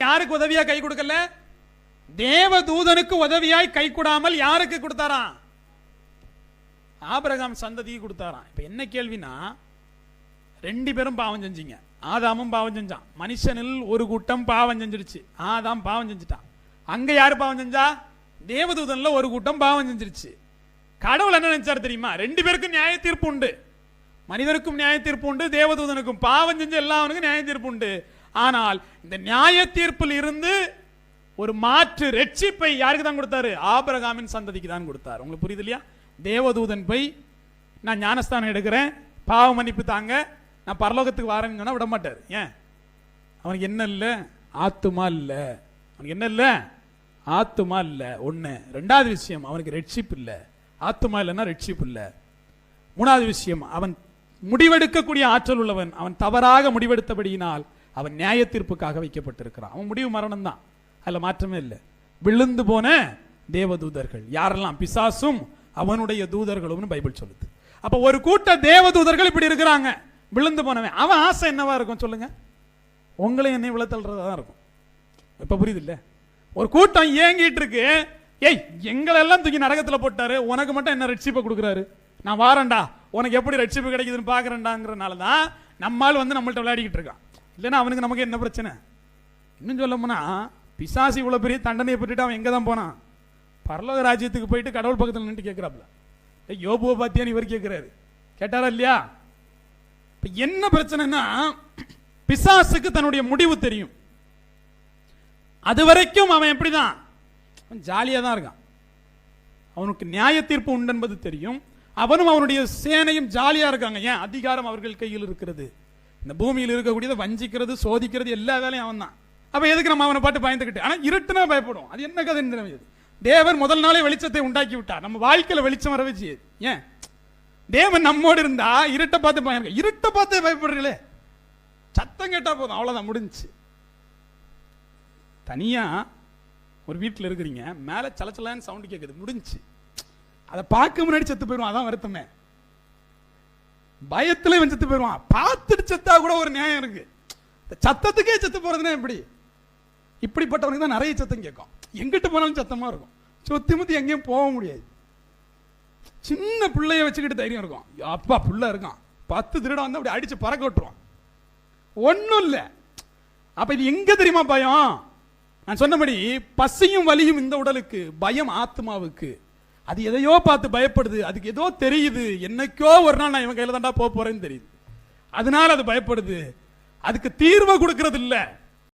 யாருக்கு உதவியா கை கொடுக்கல? தேவ தூதனுக்கு உதவியாய் கை கொடாமல் யாருக்கு கொடுத்தாராம்? ஆபிரகாம் சந்ததிக்கு கொடுத்தாராம். இப்ப என்ன கேள்வினா ரெண்டு பேரும் பாவம் செஞ்சீங்க. ஆதாமும் பாவம் செஞ்சான். மனுஷனில் ஒரு கூட்டம் பாவம் செஞ்சிருச்சு. ஆதாம் பாவம் செஞ்சுட்டான். அங்க யாரு பாவம் செஞ்சா? தேவதூதன்ல ஒரு கூட்டம் பாவம் செஞ்சிருச்சு. கடவுள் என்ன நினைச்சாரு தெரியுமா? ரெண்டு பேருக்கும் நியாய தீர்ப்பு உண்டு. மனிதருக்கும் நியாய தீர்ப்பு உண்டு தேவதூதனுக்கும். பாவம் செஞ்ச எல்லாவனுக்கும் நியாய தீர்ப்பு உண்டு. ஆனால் இந்த நியாய தீர்ப்பில் இருந்து ஒரு மாற்று ரட்சிப்பை யாருக்கு தான் கொடுத்தாரு? ஆபரகாமின் சந்ததிக்கு தான் கொடுத்தார். உங்களுக்கு புரியுது இல்லையா? தேவதூதன் போய் நான் ஞானஸ்தானம் எடுக்கிறேன். பாவ மன்னிப்பு தாங்க. நான் பரலோகத்துக்கு வரேன்னு சொன்னால் விட மாட்டார். ஏன்? அவனுக்கு என்ன இல்லை? ஆத்துமா இல்லை. அவனுக்கு என்ன இல்லை? ஆத்துமா இல்லை. ஒன்று ரெண்டாவது விஷயம் அவனுக்கு ரெட்சிப்பு இல்லை. ஆத்துமா இல்லைன்னா ரெட்சிப்பு இல்லை. மூணாவது விஷயம் அவன் முடிவெடுக்கக்கூடிய ஆற்றல் உள்ளவன். அவன் தவறாக முடிவெடுத்தபடியினால் அவன் நியாய தீர்ப்புக்காக வைக்கப்பட்டிருக்கிறான். அவன் முடிவு மரணம் தான் அதில் மாற்றமே இல்லை. விழுந்து போன தேவதூதர்கள். யாரெல்லாம்? பிசாசும் அவனுடைய தூதர்களும்னு பைபிள் சொல்லுது. அப்போ ஒரு கூட்ட தேவதூதர்கள் இப்படி இருக்கிறாங்க. விழுந்து போனவன். அவன் ஆசை என்னவா இருக்கும் சொல்லுங்க? உங்களையும் என்னை விழத்தல்றதா தான் இருக்கும். இப்போ புரியுது இல்லை ஒரு கூட்டம் ஏங்கிட்டு இருக்கு ஏய் எங்களெல்லாம் தூக்கி நரகத்தில் போட்டாரு. உனக்கு மட்டும் என்ன ரட்சிப்பை கொடுக்குறாரு? நான் வாரண்டா உனக்கு எப்படி ரட்சிப்பு கிடைக்குதுன்னு பார்க்குறேன்டாங்கிறனால தான் நம்மால் வந்து நம்மள்ட்ட விளையாடிக்கிட்டு இருக்கான். இல்லைன்னா அவனுக்கு நமக்கு என்ன பிரச்சனை? இன்னும் சொல்ல போனால் பிசாசு இவ்வளோ பெரிய தண்டனையை பெற்றுட்டு அவன் எங்கே தான் போனான்? பரலோக ராஜ்யத்துக்கு போயிட்டு கடவுள் பக்கத்தில் நின்று கேட்கிறாப்ல யோபுவை பார்த்தியான்னு இவர் கேட்குறாரு கேட்டாரா இல்லையா? இப்போ என்ன பிரச்சனைனா பிசாசுக்கு தன்னுடைய முடிவு தெரியும். அது வரைக்கும் அவன் எப்படி அவன் ஜாலியாக தான் இருக்கான். அவனுக்கு நியாய தீர்ப்பு உண்டு என்பது தெரியும். அவனும் அவனுடைய சேனையும் ஜாலியாக இருக்காங்க. ஏன்? அதிகாரம் அவர்கள் கையில் இருக்கிறது. இந்த பூமியில் இருக்கக்கூடியதை வஞ்சிக்கிறது சோதிக்கிறது எல்லா வேலையும் அவன் தான் அப்போ எதுக்கு நம்ம அவனை பாட்டு பயந்துக்கிட்டு ஆனால் இருட்டுனா பயப்படும் அது என்ன கதைன்னு தெரியாது. தேவர் முதல் நாளே வெளிச்சத்தை உண்டாக்கி விட்டார். நம்ம வாழ்க்கையில் வெளிச்சம் வரவே வச்சு ஏன்? தேவன் நம்மோடு இருந்தா இருட்டை பார்த்து பயம் இருட்டை பார்த்து பயப்படுறீங்களே? சத்தம் கேட்டால் போதும். அவ்வளோதான் முடிஞ்சுச்சு. தனியாக ஒரு வீட்டில் இருக்கிறீங்க. மேலே சலச்சலான்னு சவுண்டு கேட்குது முடிஞ்சுச்சு. அதை பார்க்க முன்னாடி செத்து போயிடுவான் அதான் வருத்தமே. பயத்துல இவன் செத்து போயிடுவான். பார்த்துட்டு செத்தா கூட ஒரு நியாயம் இருக்கு. இந்த சத்தத்துக்கே செத்து போறதுன்னா எப்படி? இப்படிப்பட்டவனுக்கு தான் நிறைய சத்தம் கேட்கும். எங்கிட்டு போனாலும் சத்தமா இருக்கும். சுத்தி முத்தி எங்கேயும் போக முடியாது. சின்ன பிள்ளைய வச்சுக்கிட்டு தைரியம் இருக்கும். அப்பா புள்ள இருக்கான். பத்து திருடம் வந்து அப்படி அடிச்சு பறக்க விட்டுருவான். ஒன்றும் இல்லை. அப்ப இது எங்க தெரியுமா பயம்? நான் சொன்னபடி பசியும் வலியும் இந்த உடலுக்கு பயம் ஆத்மாவுக்கு. அது எதையோ பார்த்து பயப்படுது. அதுக்கு ஏதோ தெரியுது. என்னைக்கோ ஒரு நாள் நான் இவன் கையில் தாண்டா போக போறேன்னு தெரியுது. அதனால அது பயப்படுது. அதுக்கு தீர்வை கொடுக்கறது இல்லை